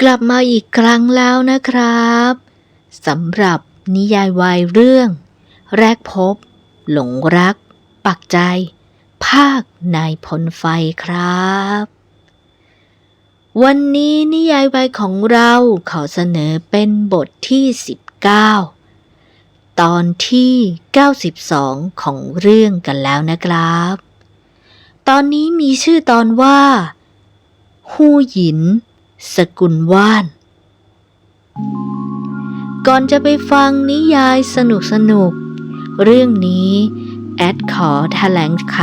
กลับมาอีกครั้งแล้วนะครับสำหรับนิยายวายเรื่อง แรกพบ หลงรัก ปักใจ ภาคนายพลไฟครับ วันนี้นิยายวายของเราขอเสนอเป็นบทที่ 19 ตอนที่ 92 ของเรื่องกันแล้วนะครับ ตอนนี้มีชื่อตอนว่าฮู้หยิน สกุลว่าน ก่อนจะไปฟังนิยายสนุกสนุกๆเรื่องนี้แอดขอแถลงไข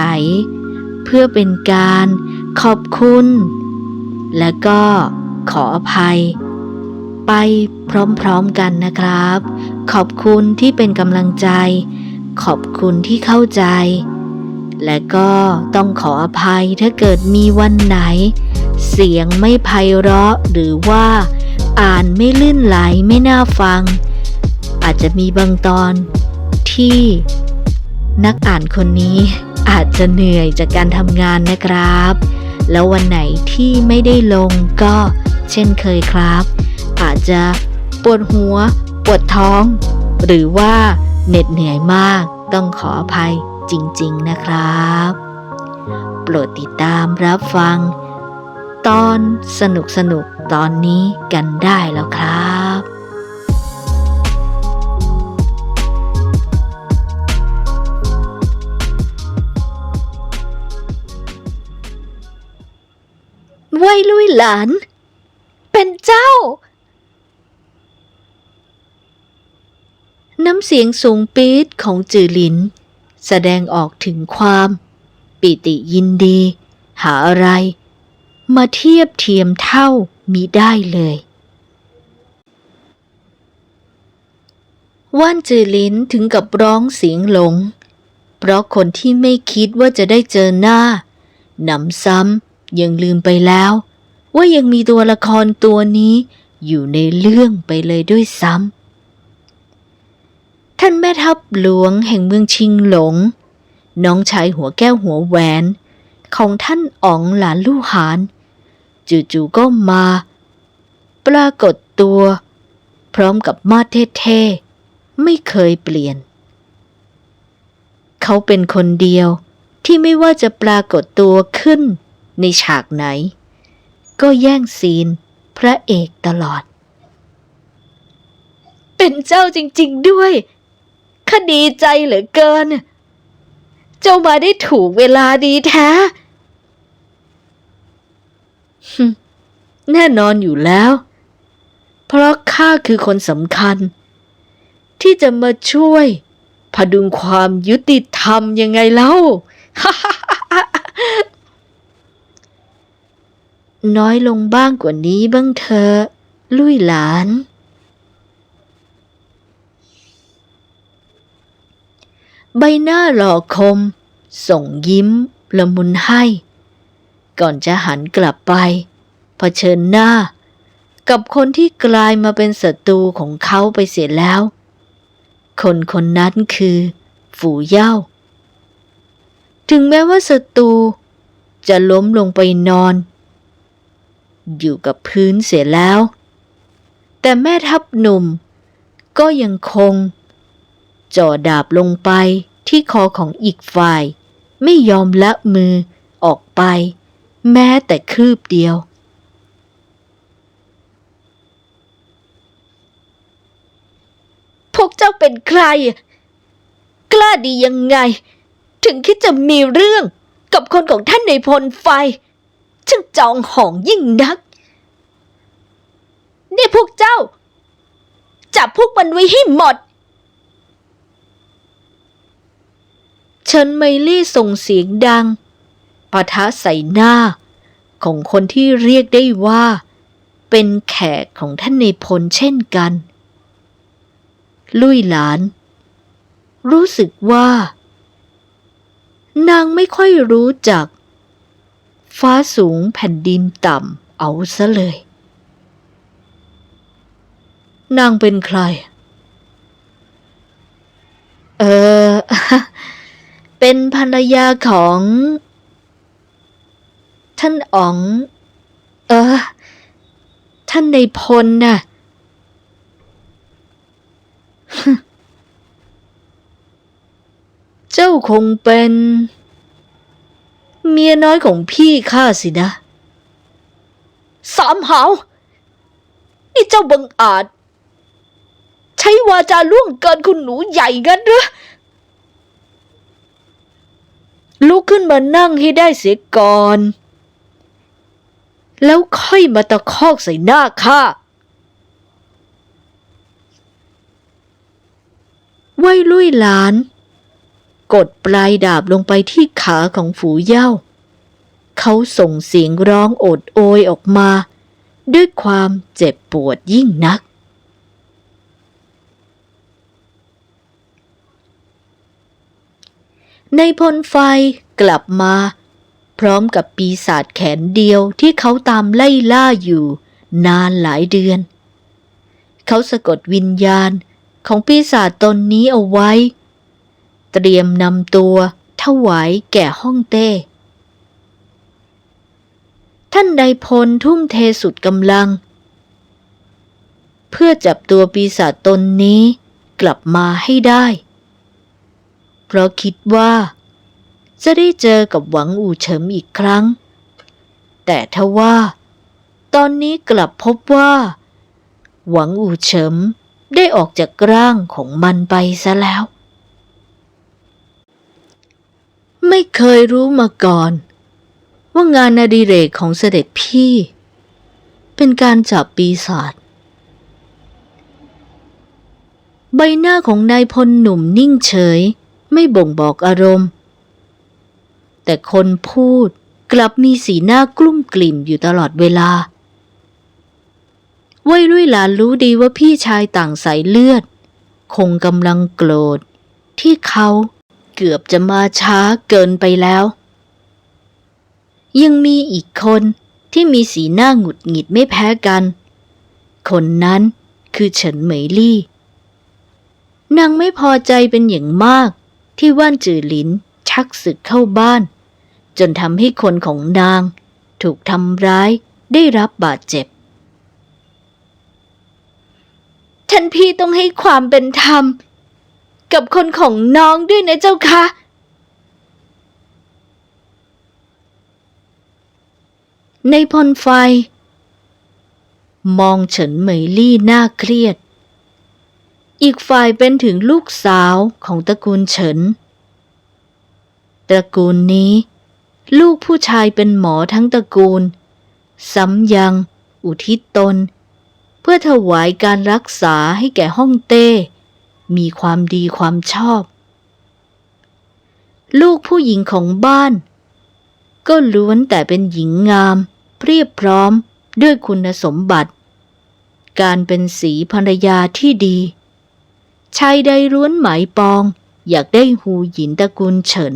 เพื่อเป็นการขอบคุณ และก็ขออภัย ไปพร้อมๆกันนะครับ ขอบคุณที่เป็นกำลังใจ ขอบคุณที่เข้าใจ และก็ต้องขออภัยถ้าเกิดมีวันไหน เสียงไม่ไพเราะหรือว่าอ่านไม่ลื่นไหลไม่น่าฟัง อาจจะมีบางตอนที่นักอ่านคนนี้อาจจะเหนื่อยจากการทำงานนะครับ แล้ววันไหนที่ไม่ได้ลงก็เช่นเคยครับ อาจจะปวดหัว ปวดท้อง หรือว่าเหน็ดเหนื่อยมากต้องขออภัยจริง ๆ นะครับ โปรดติดตามรับฟัง ตอนสนุกสนุกตอนนี้กันได้แล้วครับไว้ลุยหลาน เป็นเจ้า น้ำเสียงสูงปี๊ดของจือหลิน แสดงออกถึงความ ปิติยินดี หาอะไร มาเทียบเทียมเท่ามิได้เลยว่านจือลินถึงกับร้องเสียงหลง เพราะคนที่ไม่คิดว่าจะได้เจอหน้าหนำซ้ำยังลืมไปแล้ว ว่ายังมีตัวละครตัวนี้อยู่ในเรื่องไปเลยด้วยซ้ำ ท่านแม่ทัพหลวงแห่งเมืองชิงหลง น้องชายหัวแก้วหัวแหวน ของท่านอ๋องหลานลู่หาน จู่ๆก็มา ปรากฏตัว พร้อมกับมาดเท่ๆ ไม่เคยเปลี่ยน เขาเป็นคนเดียวที่ไม่ว่าจะปรากฏตัวขึ้นในฉากไหน ก็แย่งซีนพระเอกตลอด เป็นเจ้าจริง ๆด้วยข้าดีใจเหลือเกิน เจ้ามาได้ถูกเวลาดีแท้ แน่นอนอยู่แล้ว เพราะข้าคือคนสำคัญ ที่จะมาช่วยพดุงความยุติธรรมยังไงเล่า น้อยลงบ้างกว่านี้บ้างเถอะลุยหลาน ใบหน้าหล่อคม ส่งยิ้มละมุนให้ ก่อนจะหันกลับไปเผชิญหน้า กับคนที่กลายมาเป็นศัตรูของเขาไปเสียแล้ว คนคนนั้นคือ ฝูเย่า ถึงแม้ว่าศัตรูจะล้มลงไปนอน อยู่กับพื้นเสียแล้ว แต่แม่ทัพหนุ่ม ก็ยังคง จ่อดาบลงไปที่คอของอีกฝ่าย ไม่ยอมละมือออกไป แม้แต่คืบเดียว พวกเจ้าเป็นใคร กล้าดียังไง ถึงคิดจะมีเรื่องกับคนของท่านในพลไฟช่างจองหองยิ่งนัก นี่พวกเจ้า จับพวกมันไว้ให้หมดเชิญไมลี่ส่งเสียงดัง ปะทะใส่หน้า ของคนที่เรียกได้ว่า เป็นแขกของท่านในพลเช่นกัน ลุยหลาน รู้สึกว่า นางไม่ค่อยรู้จัก ฟ้าสูงแผ่นดินต่ำเอาซะเลย นางเป็นใคร เออเป็นภรรยาของ ท่านอ๋อง เออ ท่านในพลน่ะ เจ้าคงเป็น เมียน้อยของพี่ข้าสินะ สามหาวนี่เจ้าบังอาจ ใช้วาจาล่วงเกินคุณหนูใหญ่กันหรือลุกขึ้นมานั่งให้ได้เสียก่อน แล้วค่อยมาตะคอกใส่หน้าข้าไว้ลุยหลาน กดปลายดาบลงไปที่ขาของฝูเย้าเขาส่งเสียงร้องโอดโอยออกมา ด้วยความเจ็บปวดยิ่งนัก ในพลไฟกลับมา พร้อมกับปีศาจแขนเดียวที่เขาตามไล่ล่าอยู่ นานหลายเดือน เขาสะกดวิญญาณของปีศาจตนนี้เอาไว้ เตรียมนำตัวถวายแก่ห้องเต้ ท่านใดพลทุ่มเทสุดกำลัง เพื่อจับตัวปีศาจตนนี้กลับมาให้ได้ เพราะคิดว่า จะได้เจอกับหวังอูเฉิมอีกครั้ง แต่ทว่า ตอนนี้กลับพบว่า หวังอูเฉิมได้ออกจากร่างของมันไปซะแล้ว ไม่เคยรู้มาก่อน ว่างานอดิเรกของเสด็จพี่ เป็นการจับปีศาจใบหน้าของนายพลหนุ่มนิ่งเฉย ไม่บ่งบอกอารมณ์ แต่คนพูดกลับมีสีหน้ากลุ้มกลิ่มอยู่ตลอดเวลาไว้รุ่ยหลานรู้ดีว่าพี่ชายต่างสายเลือด คงกำลังโกรธ ที่เขาเกือบจะมาช้าเกินไปแล้ว ยังมีอีกคนที่มีสีหน้าหงุดหงิดไม่แพ้กัน คนนั้นคือเฉินเหมยลี่นางไม่พอใจเป็นอย่างมากที่ว่านจือหลินชักศึกเข้าบ้าน จนทำให้คนของนาง ถูกทำร้ายได้รับบาดเจ็บ ท่านพี่ต้องให้ความเป็นธรรม กับคนของน้องด้วยนะเจ้าคะในพลไฟ มองเฉินเหมยลี่หน้าเครียด อีกฝ่ายเป็นถึงลูกสาวของตระกูลเฉิน ตระกูลนี้ ลูกผู้ชายเป็นหมอทั้งตระกูล ซ้ำยัง อุทิศตน เพื่อถวายการรักษาให้แก่ห้องเต้ มีความดีความชอบ ลูกผู้หญิงของบ้าน ก็ล้วนแต่เป็นหญิงงาม เพียบพร้อมด้วยคุณสมบัติ การเป็นสีภรรยาที่ดีชายใดร้วนหมายปอง อยากได้หูหยินตระกูลเฉิน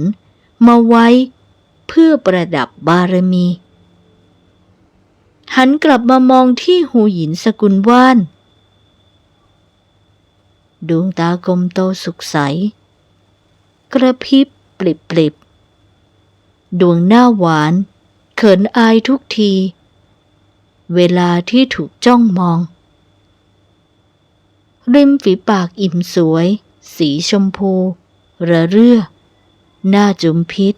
มาไว้ เพื่อประดับบารมี หันกลับมามองที่หูหยินสกุลว่าน ดวงตากลมโตสุขใส กระพริบปลิบปลิบดวงหน้าหวาน เขินอายทุกที เวลาที่ถูกจ้องมอง ริมฝีปากอิ่มสวย สีชมพู ระเรื่อ หน้าจุมพิษ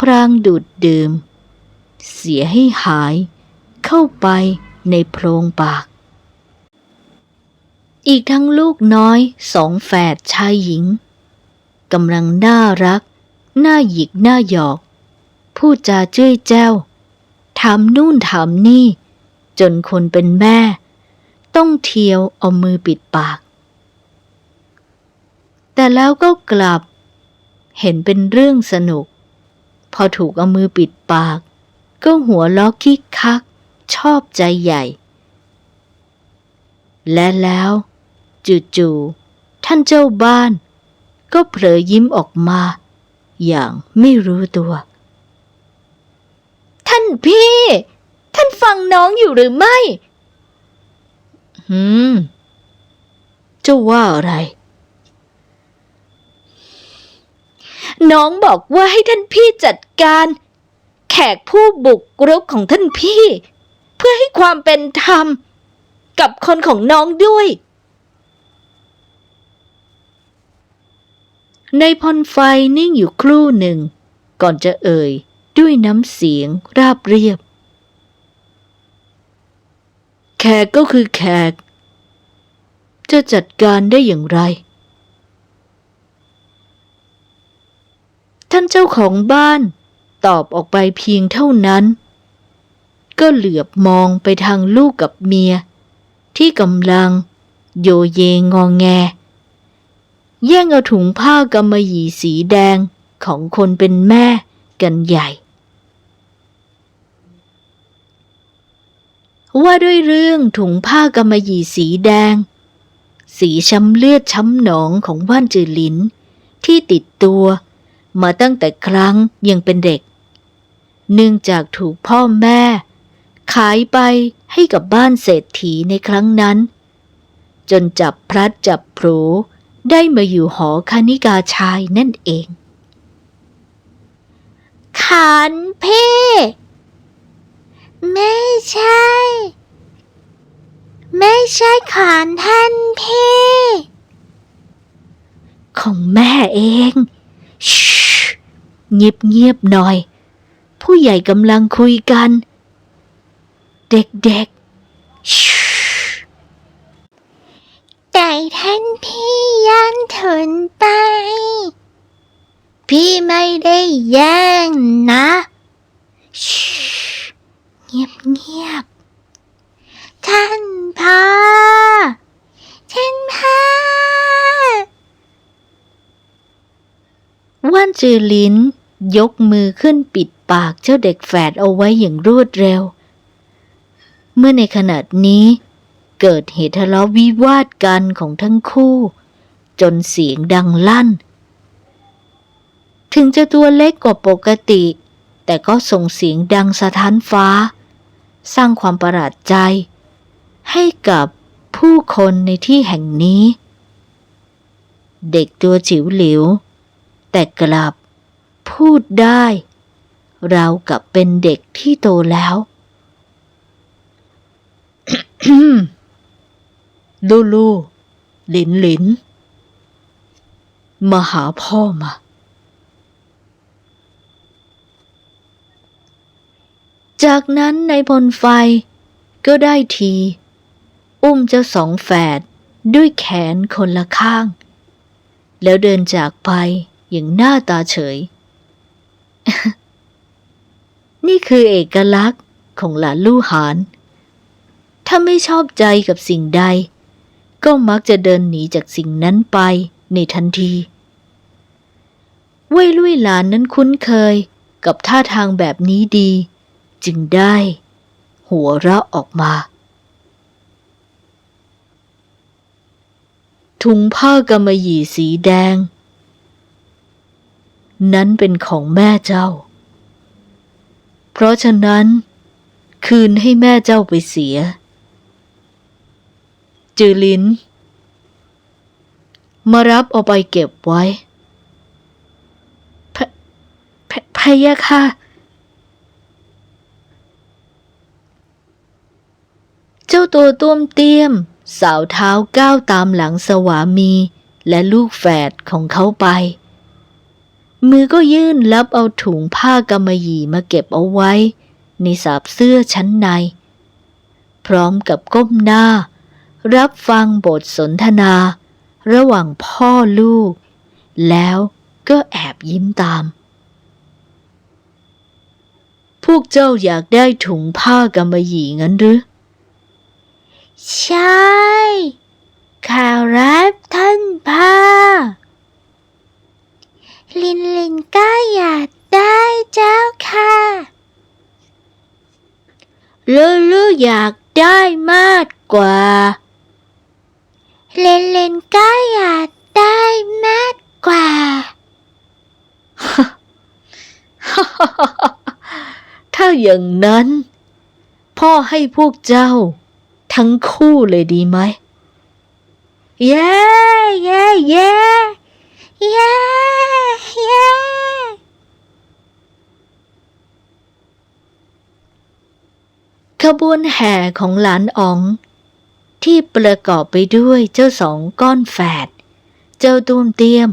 พรางดูดดื่ม เสียให้หายเข้าไปในโพรงปาก อีกทั้งลูกน้อยสองแฝดชายหญิงกำลังน่ารัก น่าหยิกน่าหยอก พูดจาเจ้ยแจ้ว ถามนู่นถามนี่ จนคนเป็นแม่ ต้องเทียวเอามือปิดปาก แต่แล้วก็กลับ เห็นเป็นเรื่องสนุก พอถูกเอามือปิดปาก ก็หัวล้อคิกคัก ชอบใจใหญ่ และแล้วจู่ๆท่านเจ้าบ้าน ก็เผลอยิ้มออกมา อย่างไม่รู้ตัว ท่านพี่ ท่านฟังน้องอยู่หรือไม่ หืมจ้าว่าอะไร น้องบอกว่าให้ท่านพี่จัดการ แขกผู้บุกรุกของท่านพี่ เพื่อให้ความเป็นธรรม กับคนของน้องด้วยในพลไฟนิ่งอยู่ครู่หนึ่ง ก่อนจะเอ่ย ด้วยน้ำเสียงราบเรียบ แขกก็คือแขก จะจัดการได้อย่างไร ท่านเจ้าของบ้าน ตอบออกไปเพียงเท่านั้น ก็เหลือบมองไปทางลูกกับเมีย ที่กำลัง โยเยงองแง แย่งเอาถุงผ้ากำมะหยี่สีแดงของคนเป็นแม่กันใหญ่ ว่าด้วยเรื่องถุงผ้ากำมะหยี่สีแดง สีช้ำเลือดช้ำหนองของว่านจือหลิน ที่ติดตัว มาตั้งแต่ครั้งยังเป็นเด็ก เนื่องจากถูกพ่อแม่ ขายไปให้กับบ้านเศรษฐีในครั้งนั้น จนจับพลัดจับผลูได้มาอยู่หอคณิกาชายนั่นเอง ขันเพ่ไม่ใช่ ไม่ใช่ขานท่านพี่ของแม่เอง เงียบเงียบๆหน่อย ผู้ใหญ่กำลังคุยกัน เด็กๆแต่ท่านพี่ย่านเถินไป พี่ไม่ได้แย่งนะเงียบเงียบๆท่านพ่อท่านพ่อ ว่าน จือลิ้นยกมือขึ้นปิดปากเจ้าเด็กแฝดเอาไว้อย่างรวดเร็ว เมื่อในขณะนี้ เกิดเหตุทะเลาะวิวาทกันของทั้งคู่ จนเสียงดังลั่น ถึงจะตัวเล็กกว่าปกติ แต่ก็ส่งเสียงดังสะท้านฟ้า สร้างความประหลาดใจ ให้กับผู้คนในที่แห่งนี้ เด็กตัวจิ๋วหลิว แต่กลับ พูดได้ เรากับเป็นเด็กที่โตแล้ว ลูลูหลินหลิน มาหาพ่อมา จากนั้นในายพลไฟก็ได้ที อุ้มเจ้าสองแฝดด้วยแขนคนละข้าง แล้วเดินจากไป อย่างหน้าตาเฉย นี่คือเอกลักษณ์ของหลานลู่หาน ถ้าไม่ชอบใจกับสิ่งใด ก็มักจะเดินหนีจากสิ่งนั้นไปในทันทีเว่ยลุยหลานนั้นคุ้นเคยกับท่าทางแบบนี้ดี จึงได้ หัวเราะออกมา ถุงผ้ากำมะหยี่สีแดง นั้นเป็นของแม่เจ้า เพราะฉะนั้น คืนให้แม่เจ้าไปเสีย จือลิน มารับเอาไปเก็บไว้พะพะพะยะค่ะ เจ้าตัวต้วมเตี้ยม สาวเท้าก้าวตามหลังสวามีและลูกแฝดของเขาไป มือก็ยื่นรับเอาถุงผ้ากำมะหยี่มาเก็บเอาไว้ ในสาบเสื้อชั้นใน พร้อมกับก้มหน้า รับฟังบทสนทนา ระหว่างพ่อลูก แล้วก็แอบยิ้มตาม พวกเจ้าอยากได้ถุงผ้ากำมะหยี่งั้นหรือ ใช่ ข่าวรับท่านพ่อ ลินลินก็อยากได้เจ้าค่ะ ลูลูอยากได้มากกว่า เลินลินก็อยากได้มากกว่า ถ้าอย่างนั้น พ่อให้พวกเจ้า ทั้งคู่เลยดีไหม เย้ เย้ เย้ เย้เย้ขบวนแห่ของหลานอ๋อง ที่ประกอบไปด้วยเจ้าสองก้อนแฝด เจ้าตูมเตียม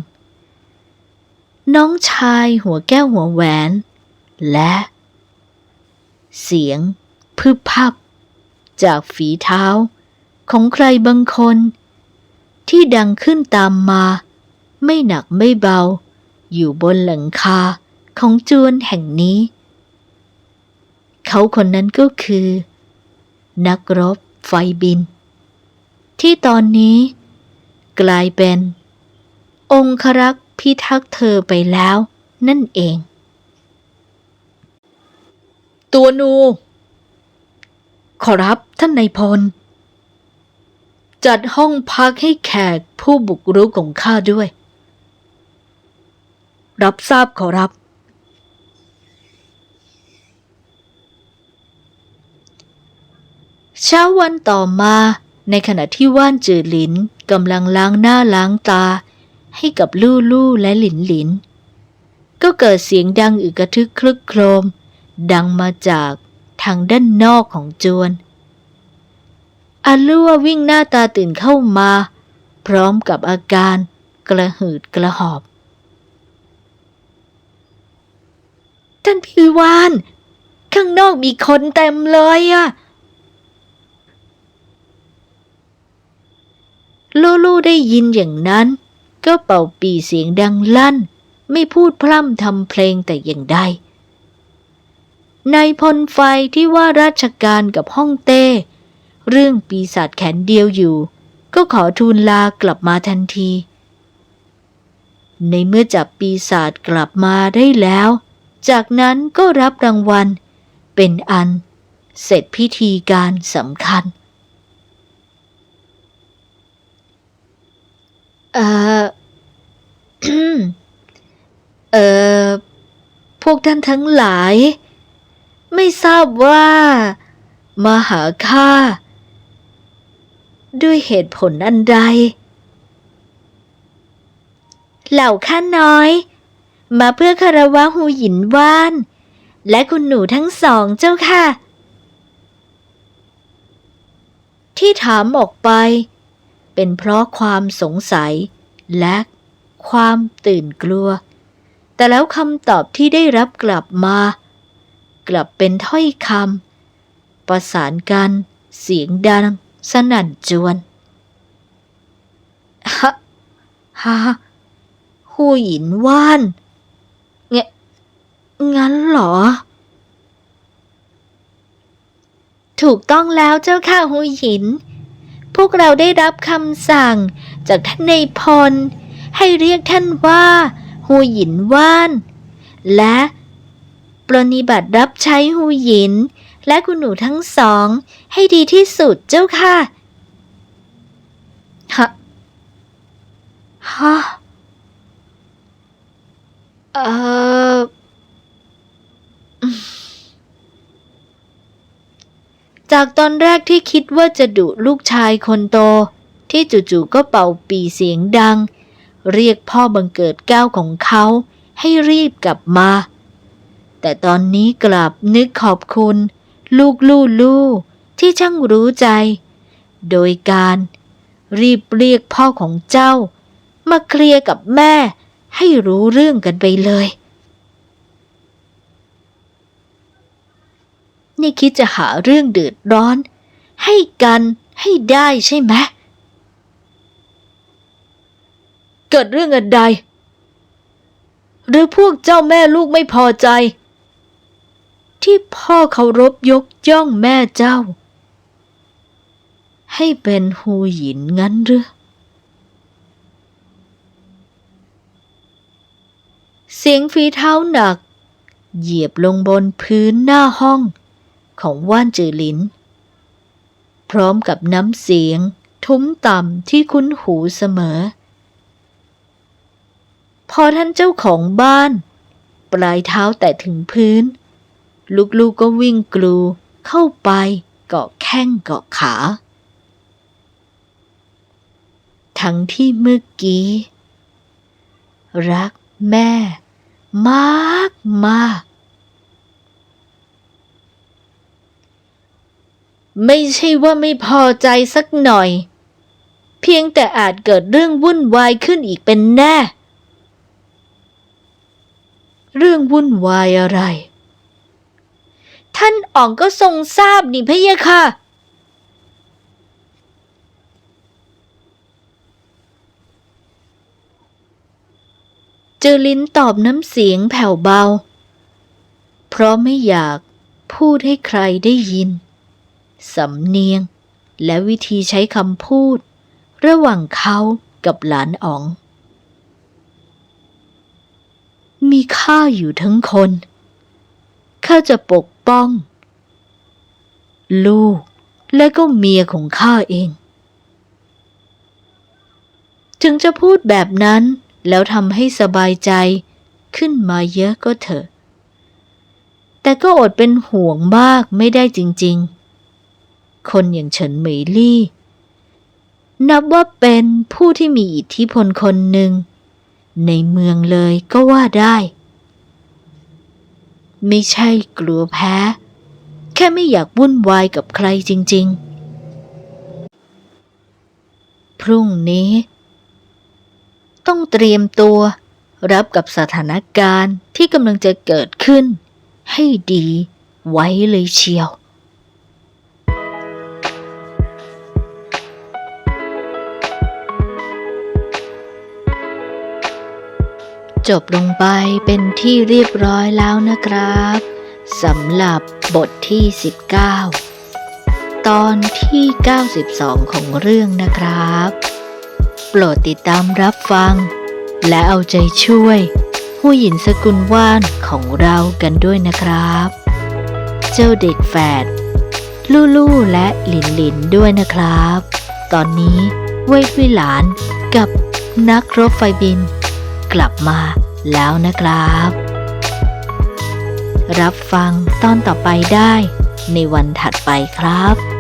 น้องชายหัวแก้วหัวแหวน และ เสียงพึบพับ จากฝีเท้าของใครบางคน ที่ดังขึ้นตามมา ไม่หนักไม่เบา อยู่บนหลังคาของจวนแห่งนี้ เขาคนนั้นก็คือ นักรบไฟบิน ที่ตอนนี้ กลายเป็น องครักษ์พิทักษ์เธอไปแล้วนั่นเอง ตัวนู ขอรับท่านนายพล จัดห้องพักให้แขกผู้บุกรุกของข้าด้วย รับทราบขอรับ เช้าวันต่อมา ในขณะที่ว่านจือหลินกำลังล้างหน้าล้างตา ให้กับลู่ลู่และหลินหลิน ก็เกิดเสียงดังอึกระทึกคลึกโครม ดังมาจากทางด้านนอกของจวนอาลัววิ่งหน้าตาตื่นเข้ามา พร้อมกับอาการกระหืดกระหอบ ท่านพี่วาน ข้างนอกมีคนเต็มเลยอะลูลูได้ยินอย่างนั้น ก็เป่าปีเสียงดังลั่น ไม่พูดพร่ำทำเพลงแต่อย่างใดนายพลไฟที่ว่าราชการกับห้องเต้ เรื่องปีศาจแขนเดียวอยู่ ก็ขอทูลลากลับมาทันที ในเมื่อจับปีศาจกลับมาได้แล้ว จากนั้นก็รับรางวัล เป็นอัน เสร็จพิธีการสำคัญ เอ่อเอ่อพวกท่านทั้งหลาย ไม่ทราบว่า มาหาข้าด้วยเหตุผลอันใด เหล่าข้าน้อย มาเพื่อคารวะหูหยินว่าน และคุณหนูทั้งสองเจ้าค่ะ ที่ถามออกไป เป็นเพราะความสงสัย และความตื่นกลัว แต่แล้วคำตอบที่ได้รับกลับมา กลับเป็นถ้อยคำประสานกัน เสียงดัง สนั่นจวนฮะฮะหูหยินว่าน งั้นเหรอ ถูกต้องแล้วเจ้าค่ะหูหยิน พวกเราได้รับคำสั่งจากท่านในพล ให้เรียกท่านว่าหูหยินว่าน และปรนนิบัติรับใช้หูหยิน และคุณหนูทั้งสอง ให้ดีที่สุดเจ้าค่ะฮะฮะเอ่อ จากตอนแรกที่คิดว่าจะดุลูกชายคนโต ที่จู่ๆก็เป่าปีเสียงดัง เรียกพ่อบังเกิดเกล้าของเขาให้รีบกลับมา แต่ตอนนี้กลับนึกขอบคุณ ลูกลู่ลู่ที่ช่างรู้ใจ โดยการรีบเรียกพ่อของเจ้า มาเคลียร์กับแม่ให้รู้เรื่องกันไปเลย นี่คิดจะหาเรื่องเดือดร้อน ให้กันให้ได้ใช่ไหมเกิดเรื่องอะไรหรือพวกเจ้าแม่ลูกไม่พอใจ ที่พ่อเคารพยกย่องแม่เจ้า ให้เป็นหูหยินงั้นหรือเสียงฝีเท้าหนัก เหยียบลงบนพื้นหน้าห้อง ของว่านจือหลิน พร้อมกับน้ำเสียง ทุ้มต่ำที่คุ้นหูเสมอ พอท่านเจ้าของบ้าน ปลายเท้าแต่ถึงพื้น ลูกๆกก็วิ่งกลูเข้าไปเกาะแข้งเกาะขา ทั้งที่เมื่อกี้ รักแม่ มากมาก ไม่ใช่ว่าไม่พอใจสักหน่อย เพียงแต่อาจเกิดเรื่องวุ่นวายขึ้นอีกเป็นแน่ เรื่องวุ่นวายอะไร ท่านอ๋องก็ทรงทราบนี่พะเยะค่ะ เจอลิ้นตอบน้ำเสียงแผ่วเบา เพราะไม่อยากพูดให้ใครได้ยิน สำเนียง และวิธีใช้คำพูด ระหว่างเขากับหลานอ๋อง มีข้าอยู่ทั้งคนข้าจะปกป้อง ลูกและก็เมียของข้าเอง ถึงจะพูดแบบนั้นแล้วทำให้สบายใจขึ้นมาเยอะก็เถอะ แต่ก็อดเป็นห่วงมากไม่ได้จริง ๆ คนอย่างเฉินเหมยลี่ นับว่าเป็นผู้ที่มีอิทธิพลคนหนึ่ง ในเมืองเลยก็ว่าได้ ไม่ใช่กลัวแพ้ แค่ไม่อยากวุ่นวายกับใครจริง ๆ พรุ่งนี้ ต้องเตรียมตัวรับกับสถานการณ์ที่กำลังจะเกิดขึ้น ให้ดีไว้เลยเชียว จบลงไปเป็นที่เรียบร้อยแล้วนะครับสำหรับบทที่ 19 ตอนที่ 92 ของเรื่องนะครับ โปรดติดตามรับฟัง และเอาใจช่วย ผู้หญิงสกุลว่านของเรากันด้วยนะครับ เจ้าเด็กแฝดลู่ลู่และหลินหลินด้วยนะครับ ตอนนี้เวทวิหลานกับนักรบไฟบิน กลับมาแล้วนะครับ รับฟังตอนต่อไปได้ในวันถัดไปครับ